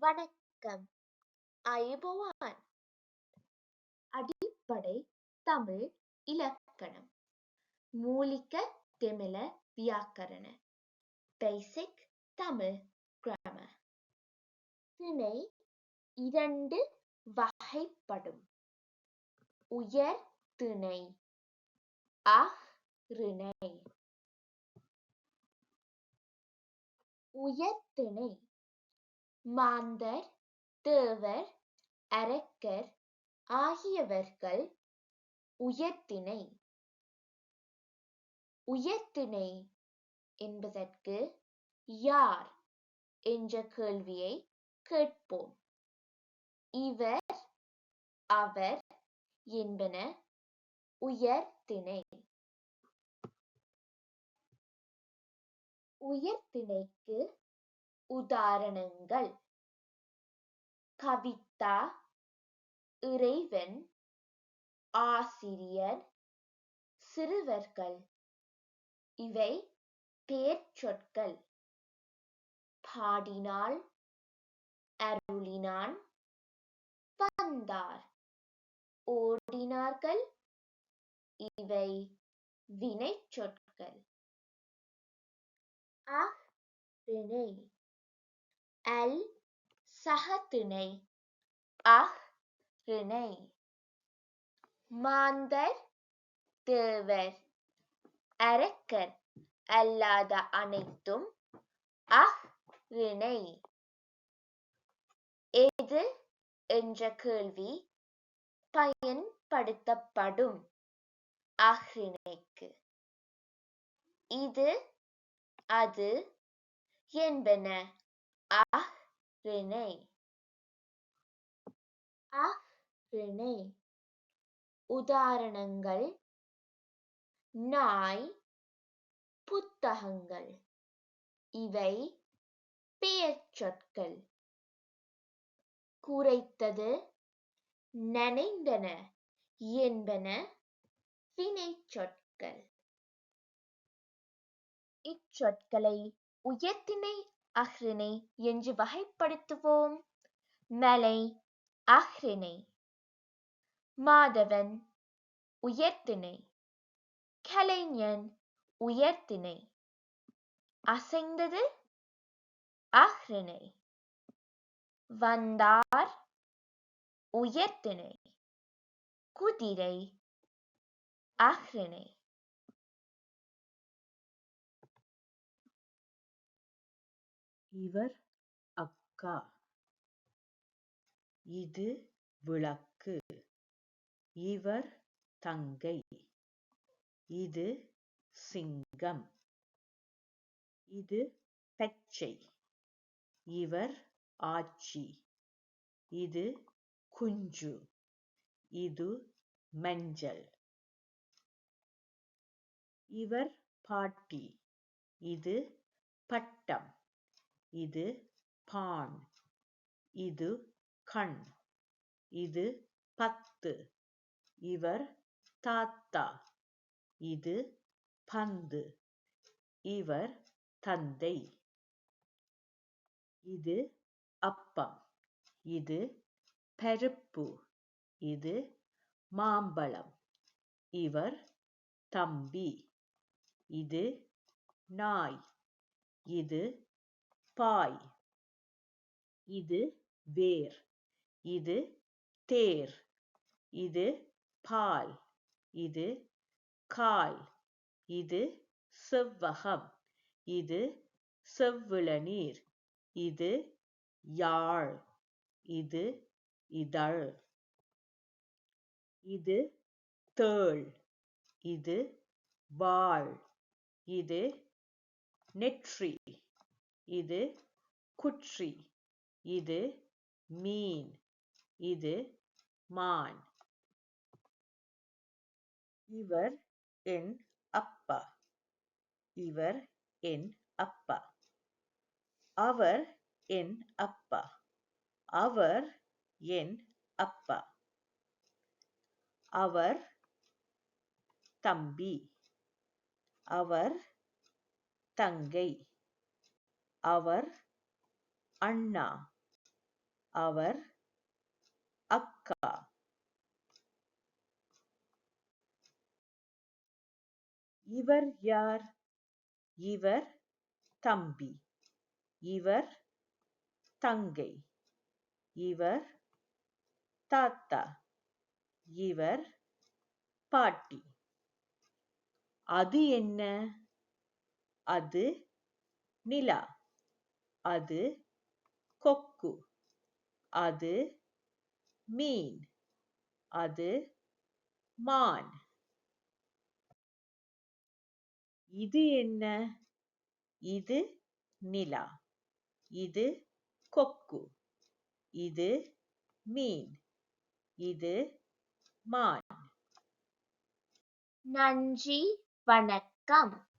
வணக்கம். ஐபோவான் அடிப்படை தமிழ் இலக்கணம். மூலிக தமிழ வியாக்கரண. பேசிக் தமிழ் கிராமர் திணை இரண்டு வகைப்படும். உயர் திணை. அஹ் ரிணை. உயர்திணை மாந்தர் தேவர் அரக்கர் ஆகியவர்கள் உயர்திணை உயர்திணை என்பதற்கு யார் என்ற கேள்வியை கேட்போம். இவர் அவர் என்பன உயர்திணை உயர்திணைக்கு உதாரணங்கள். கவிதா இறைவன் ஆசிரியர் சிறுவர்கள். இவை பேர்ச்சொற்கள். பாடினாள் அருளினான் வந்தார் ஓடினார்கள் இவை வினைச்சொற்கள். அஃறிணை அல் சகத்திணை அஃறிணை மாந்தர் தேவர். அரக்கர் அல்லாத அனைத்தும் அஃறிணை எது என்ற கேள்வி பயன்படுத்தப்படும் அஃறிணைக்கு இது அது என்பன? அஃறிணை René. உதாரணங்கள். நாய் புத்தகங்கள். இவை பெயர்ச்சொற்கள். குறைத்தது நனைந்தன என்பன வினைச்சொற்கள். இச்சொற்களை உயர்த்தினை அஃறிணை என்று வகைப்படுத்துவோம். மலை அஃறிணை மாதவன் உயர்திணை கலைஞன் உயர்திணை அசைந்தது அஃறிணை வந்தார் உயர்திணை குதிரை அஃறிணை இவர் அக்கா. இது விளக்கு. இவர் தங்கை. இது சிங்கம். இது பச்சை இவர் ஆச்சி இது குஞ்சு. இது மஞ்சள். இவர் பாட்டி. இது பட்டம். இது பான். இது கண். இது பத்து. இவர் தாத்தா. இது பந்து. இவர் தந்தை. இது அப்பம். இது பருப்பு. இது மாம்பழம். இவர் தம்பி. இது நாய். இது பாய். இது வேர். இது தேர். இது பால். இது கால் இது செவ்வகம். இது செவ்விளநீர் இது யாழ். இது இதழ். இது தேள். இது வாள். இது நெற்றி. இது குற்றி இது மீன் இது மான். இவர் என் அப்பா. இவர் என் அப்பா. அவர் என் அப்பா. அவர் என் அப்பா. அவர் தம்பி. அவர் தங்கை. அவர் அண்ணா அவர் அக்கா. இவர் யார்? இவர் தம்பி. இவர் தங்கை. இவர் தாத்தா. இவர் பாட்டி. அது என்ன? அது நிலா. அது கொக்கு அது மீன் அது மான். இது என்ன? இது நிலா இது கொக்கு இது மீன் இது மான். நன்றி வணக்கம்.